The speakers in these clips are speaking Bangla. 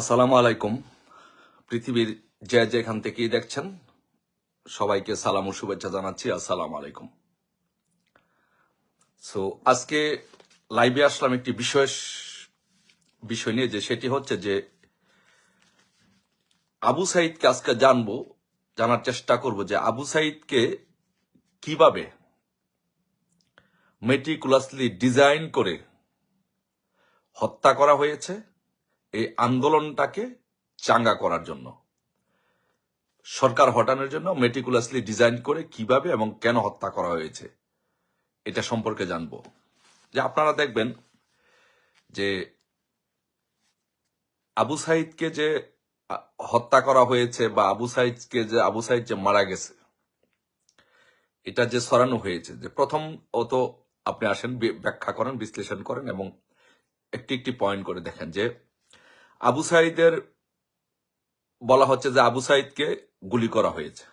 আসসালামু আলাইকুম। পৃথিবীর যে যেখান থেকেই দেখছেন, সবাইকে সালাম ও শুভেচ্ছা জানাচ্ছি। আসসালামু আলাইকুম। সো আজকে লাইভে আসলাম একটি বিশেষ বিষয় নিয়ে, যে সেটি হচ্ছে যে আবু সাইদকে আজকে জানব, জানার চেষ্টা করব যে আবু সাইদকে কীভাবে মেটিকুলাসলি ডিজাইন করে হত্যা করা হয়েছে এই আন্দোলনটাকে চাঙ্গা করার জন্য। সরকার হটানোর জন্য মেটিকুলাসলি ডিজাইন করে কীভাবে এবং কেন হত্যা করা হয়েছে, এটা সম্পর্কে জানব। যে আপনারা দেখবেন যে আবু সাইদকে যে হত্যা করা হয়েছে বা আবু সাইদকে যে, আবু সাইদ যে মারা গেছে, এটা যে সরানো হয়েছে, যে প্রথম অত আপনি আসেন, ব্যাখ্যা করেন, বিশ্লেষণ করেন এবং একটি একটি পয়েন্ট করে দেখেন যে আবু সাইদের বলা হচ্ছে যে আবু সাইদকে গুলি করা হয়েছে।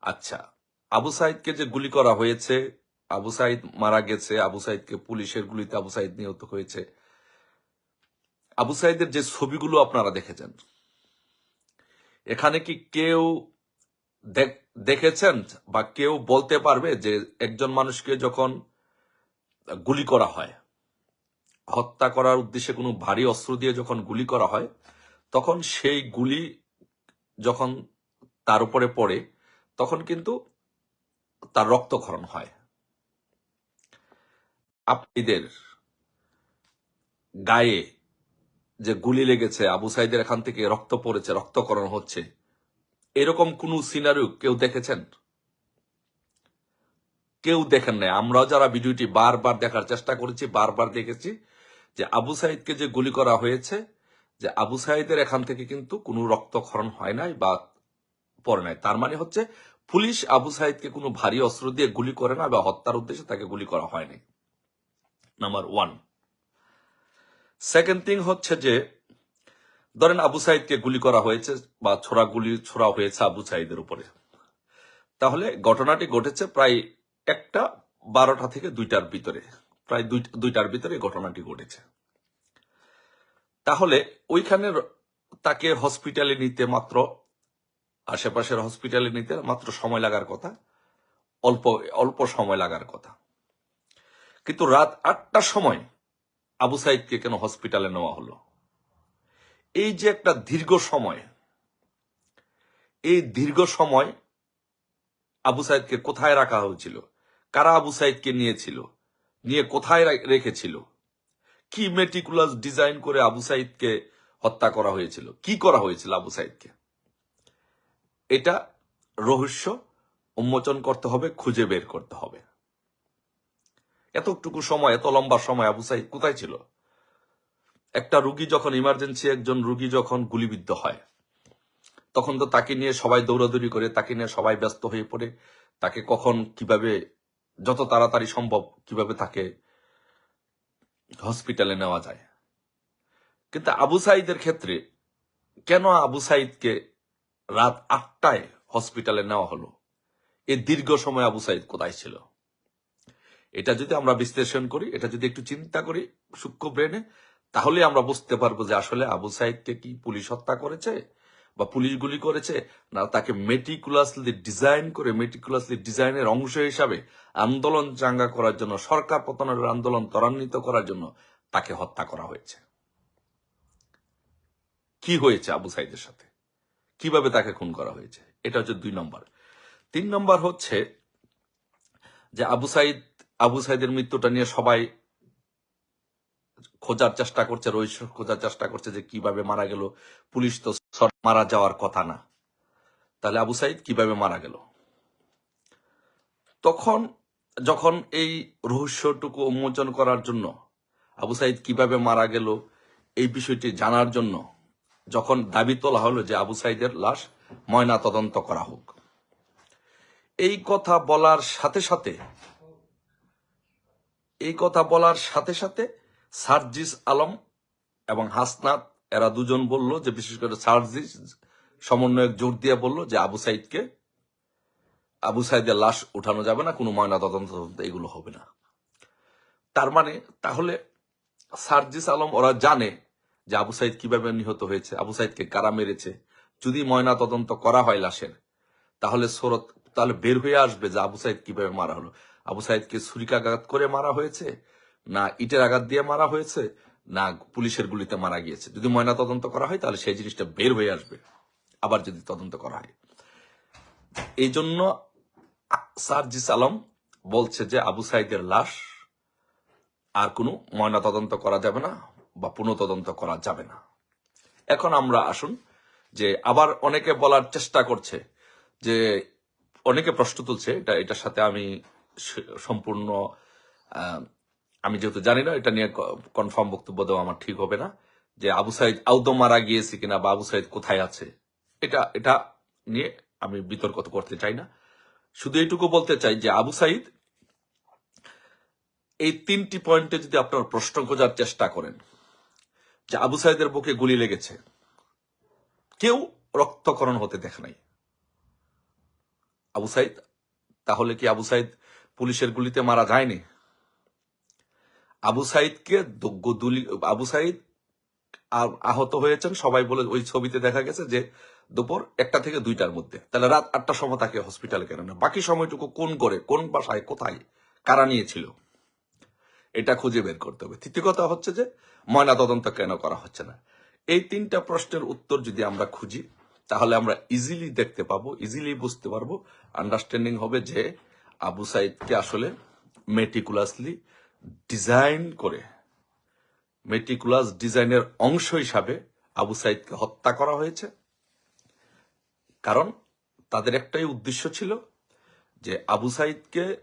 আচ্ছা আবু সাইদকে যে গুলি করা হয়েছে, আবু সাইদ মারা গেছে, আবু সাইদকে পুলিশের গুলিতে আবু সাইদ নিহত হয়েছে। আবু সাইদের যে ছবিগুলো আপনারা দেখেছেন, এখানে কি কেউ দেখ- দেখেছেন বা কেউ বলতে পারবে যে একজন মানুষকে যখন গুলি করা হয়? হত্যা করার উদ্দেশ্যে কোনো ভারী অস্ত্র দিয়ে যখন গুলি করা হয়, তখন সেই গুলি যখন তার উপরে পড়ে, তখন কিন্তু তার রক্তক্ষরণ হয়। আপনাদের গায়ে যে গুলি লেগেছে, আবু সাইদের এখান থেকে রক্ত পড়েছে রক্তকরণ হচ্ছে, এরকম কোন সিনারিও কেউ দেখেছেন? কেউ দেখেন নাই? আমরাও যারা ভিডিওটি বারবার দেখার চেষ্টা করেছি, বারবার দেখেছি যে আবু সাইদকে যে গুলি করা হয়েছে, যে আবু সাইদের এখান থেকে কিন্তু কোনো রক্তক্ষরণ হয় নাই বা পড়ে নাই। তার মানে হচ্ছে পুলিশ আবু সাইদকে কোনো ভারী অস্ত্র দিয়ে গুলি করে না বা হত্যার উদ্দেশ্যে তাকে গুলি করা হয়নি নাম্বার ওয়ান সেকেন্ড থিং হচ্ছে যে, ধরেন আবু সাইদকে গুলি করা হয়েছে বা ছোড়া গুলি ছোড়া হয়েছে আবু সাইদের উপরে। তাহলে ঘটনাটি ঘটেছে প্রায় একটা বারোটা থেকে দুইটার ভিতরে, প্রায় দুই- দুইটার ভিতরে ঘটনাটি ঘটেছে। তাহলে ওইখানে তাকে হসপিটালে নিতে মাত্র, আশেপাশের হসপিটালে নিতে মাত্র সময় লাগার কথা, অল্প অল্প সময় লাগার কথা। কিন্তু রাত আটটার সময় আবু সাইদকে কেন হসপিটালে নেওয়া হলো? এই যে একটা দীর্ঘ সময়, এই দীর্ঘ সময় আবু সাইদকে কোথায় রাখা হয়েছিল? কারা আবু সাইদকে নিয়েছিল? নিয়ে কোথায় রেখেছিল? কি মেটিকুলাস ডিজাইন করে আবু সাইদকে হত্যা করা হয়েছিল? কি করা হয়েছিল আবু সাইদকে? এটা রহস্য, উন্মোচন করতে হবে, খুঁজে বের করতে হবে। এতটুকু সময়, এত লম্বা সময় আবু সাইদ কোথায় ছিল? একটা রুগী যখন ইমার্জেন্সি একজন রুগী যখন গুলিবিদ্ধ হয়, তখন তো তাকে নিয়ে সবাই দৌড়াদৌড়ি করে, তাকে নিয়ে সবাই ব্যস্ত হয়ে পড়ে, তাকে কখন কীভাবে, যত তাড়াতাড়ি সম্ভব কীভাবে তাকে হসপিটালে নেওয়া যায়। কিন্তু আবু সাইদের ক্ষেত্রে কেন আবু সাইদকে রাত আটটায় হসপিটালে নেওয়া হলো? এ দীর্ঘ সময় আবু সাইদ কোথায় ছিল? এটা যদি আমরা বিশ্লেষণ করি, এটা যদি একটু চিন্তা করি সূক্ষ্ম ব্রেনে, তাহলে আমরা বুঝতে পারব যে আসলে আবু সাইদকে কি পুলিশ হত্যা করেছে বা পুলিশ গুলি করেছে, না তাকে মেটিকুলাসলি ডিজাইন করে মেটিকুলাসলি ডিজাইনের অংশ হিসাবে আন্দোলন চাঙ্গা করার জন্য, সরকার পতনের আন্দোলন ত্বরান্বিত করার জন্য তাকে হত্যা করা হয়েছে। কি হয়েছে আবু সাইদের সাথে? কীভাবে তাকে খুন করা হয়েছে? এটা হচ্ছে দুই নম্বর। তিন নম্বর হচ্ছে যে আবু সাইদ, আবু সাইদের মৃত্যুটা নিয়ে সবাই খোঁজার চেষ্টা করছে রহস্য খোঁজার চেষ্টা করছে যে কীভাবে মারা গেল। পুলিশ তো মারা যাওয়ার কথা না। তাহলে আবু সাইদ কীভাবে মারা গেল? তখন, যখন এই রহস্যটুকু উন্মোচন করার জন্য আবু সাইদ কীভাবে মারা গেল এই বিষয়টি জানার জন্য যখন দাবি তোলা হলো যে আবু সাইদের লাশ ময়না তদন্ত করা হোক। এই কথা বলার সাথে সাথে, এই কথা বলার সাথে সাথে সার্জিস আলম এবং হাসনাত এরা দুজন বলল যে, বিশেষ করে সার্জিস সমন্বয়ক জোর দিয়ে বলল যে, আবু সাইদকে, আবু সাইদের লাশ উঠানো যাবে না, কোনো ময়না তদন্ত এগুলো হবে না। তার মানে তাহলে সার্জিস আলম ওরা জানে যে আবু সাইদ কীভাবে নিহত হয়েছে, আবু সাইদকে কারা মেরেছে। যদি ময়না তদন্ত করা হয় লাশের, তাহলে সোরত তাহলে বের হয়ে আসবে যে আবু সাইদ কীভাবে মারা হলো। আবু সাইদকে ছুরিকাঘাত করে মারা হয়েছে, না ইটের আঘাত দিয়ে মারা হয়েছে না পুলিশের গুলিতে মারা গিয়েছে। যদি ময়না তদন্ত করা হয়, তাহলে সেই জিনিসটা বের হয়ে আসবে। আবার যদি তদন্ত করা হয়। এই জন্য সার্জিস আলম বলছে যে, আবু সাইদের লাশ আর কোনো ময়না তদন্ত করা যাবে না বা পুনঃ তদন্ত করা যাবে না। এখন আমরা আসুন যে, আবার অনেকে বলার চেষ্টা করছে যে, অনেকে প্রশ্ন তুলছে, এটা, এটার সাথে আমি সম্পূর্ণ আমি যেহেতু জানি না, এটা নিয়ে কনফার্ম বক্তব্য দেওয়া আমার ঠিক হবে না, যে আবু সাইদ আউদো মারা গিয়েছে কিনা বা আবু সাইদ কোথায় আছে, এটা এটা নিয়ে আমি বিতর্ক করতে চাই না। শুধু এইটুকু বলতে চাই যে আবু সাইদ, এই তিনটি পয়েন্টে যদি আপনার প্রশ্ন খোঁজার চেষ্টা করেন, যে আবু সাইদের বুকে গুলি লেগেছে, কেউ রক্তকরণ হতে দেখে নাই। আবু সাইদ, তাহলে কি আবু সাইদ পুলিশের গুলিতে মারা যায়নি? আবু সাইদকে দ- গুলি আবু সাইদ আহত হয়েছেন। সবাই বলে ওই ছবিতে দেখা গেছে যে দুপুর একটা থেকে দুইটার মধ্যে। তাহলে রাত আটটার সময় তাকে হসপিটালে কেন না বাকি সময়টুকু কোন করে, কোন বাসায়, কোথায়, কারা নিয়েছিল? এটা খুঁজে বের করতে হবে। তৃতীয় কথা হচ্ছে যে ময়না তদন্ত কেন করা হচ্ছে না? এই তিনটা প্রশ্নের উত্তর যদি আমরা খুঁজি, তাহলে আমরা ইজিলি দেখতে পাবো ইজিলি বুঝতে পারব। আন্ডারস্ট্যান্ডিং হবে যে আবু সাইদকে আসলে মেটিকুলাসলি ডিজাইন করে মেটিকুলাস ডিজাইনের অংশ হিসাবে আবু সাইদকে হত্যা করা হয়েছে। কারণ তাদের একটাই উদ্দেশ্য ছিল যে আবু সাইদকে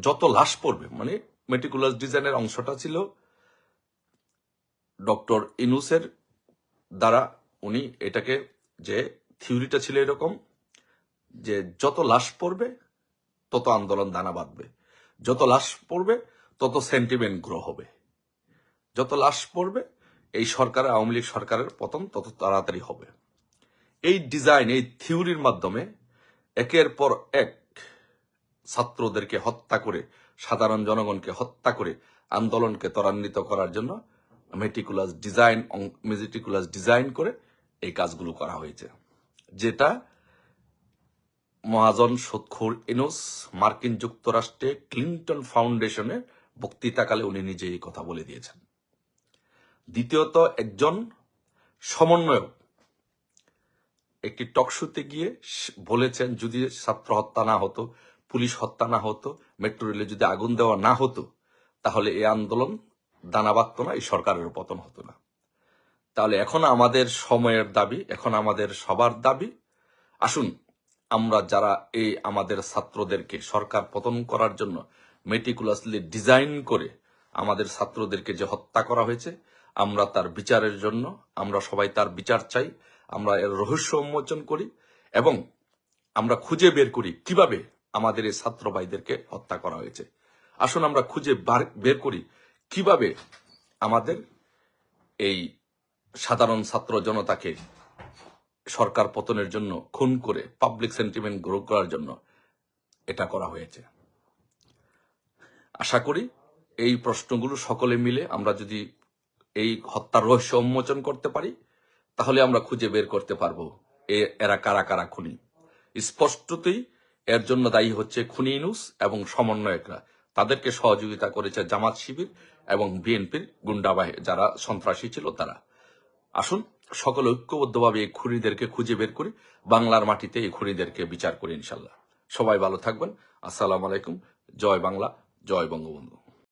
যত লাশ পড়বে মানে মেটিকুলাস ডিজাইনের অংশটা ছিল ডক্টর ইনুসের দ্বারা উনি এটাকে যে থিওরিটা ছিল এরকম যে যত লাশ পড়বে, তত আন্দোলন দানা বাঁধবে। যত লাশ পড়বে, তত সেন্টিমেন্ট গ্রো হবে। যত লাশ পড়বে, এই সরকার, আওয়ামী লীগ সরকারের পতন তত তাড়াতাড়ি হবে। এই ডিজাইন এই থিওরির মাধ্যমে একের পর এক ছাত্রদেরকে হত্যা করে, সাধারণ জনগণকে হত্যা করে আন্দোলনকে ত্বরান্বিত করার জন্য মেটিকুলাস ডিজাইন মেটিকুলাস ডিজাইন করে এই কাজগুলো করা হয়েছে। যেটা মহাজন সুৎখুর এনোস মার্কিন যুক্তরাষ্ট্রে ক্লিন্টন ফাউন্ডেশনে বক্তৃতাকালে উনি নিজে এই কথা বলে দিয়েছেন। দ্বিতীয়ত একজন সমন্বয়ক। একটি টকশুতে গিয়ে বলেছেন, যদি ছাত্র হত্যা না হতো, পুলিশ হত্যা না হতো, মেট্রো রেলে যদি আগুন দেওয়া না হতো, তাহলে এই আন্দোলন দানা বাঁধত না, এই সরকারের পতন হতো না। তাহলে এখন আমাদের সময়ের দাবি, এখন আমাদের সবার দাবি। আসুন আমরা যারা এই আমাদের ছাত্রদেরকে সরকার পতন করার জন্য মেটিকুলাসলি ডিজাইন করে আমাদের ছাত্রদেরকে যে হত্যা করা হয়েছে, আমরা তার বিচারের জন্য, আমরা সবাই তার বিচার চাই, আমরা এর রহস্য উন্মোচন করি এবং আমরা খুঁজে বের করি কীভাবে আমাদের এই ছাত্র ভাইদেরকে হত্যা করা হয়েছে। আসুন আমরা খুঁজে বার- করি কীভাবে আমাদের এই সাধারণ ছাত্র জনতাকে সরকার পতনের জন্য খুন করে পাবলিক সেন্টিমেন্ট গ্রো করার জন্য এটা করা হয়েছে। আশা করি এই প্রশ্নগুলো সকলে মিলে আমরা যদি এই হত্যার রহস্য উন্মোচন করতে পারি, তাহলে আমরা খুঁজে বের করতে পারব এরা কারা কারা খুনি। স্পষ্টতই এর জন্য দায়ী হচ্ছে খুনি ইনুস এবং সমন্বয়করা। তাদেরকে সহযোগিতা করেছে জামাত শিবির এবং বিএনপির গুন্ডাবাহিনী, যারা সন্ত্রাসী ছিল তারা। আসুন সকল ঐক্যবদ্ধভাবে এই খুঁড়িদেরকে খুঁজে বের করি বাংলার মাটিতে এই খুঁড়িদেরকে বিচার করি ইনশাল্লাহ সবাই ভালো থাকবেন। আসসালাম আলাইকুম। জয় বাংলা, জয় বঙ্গবন্ধু।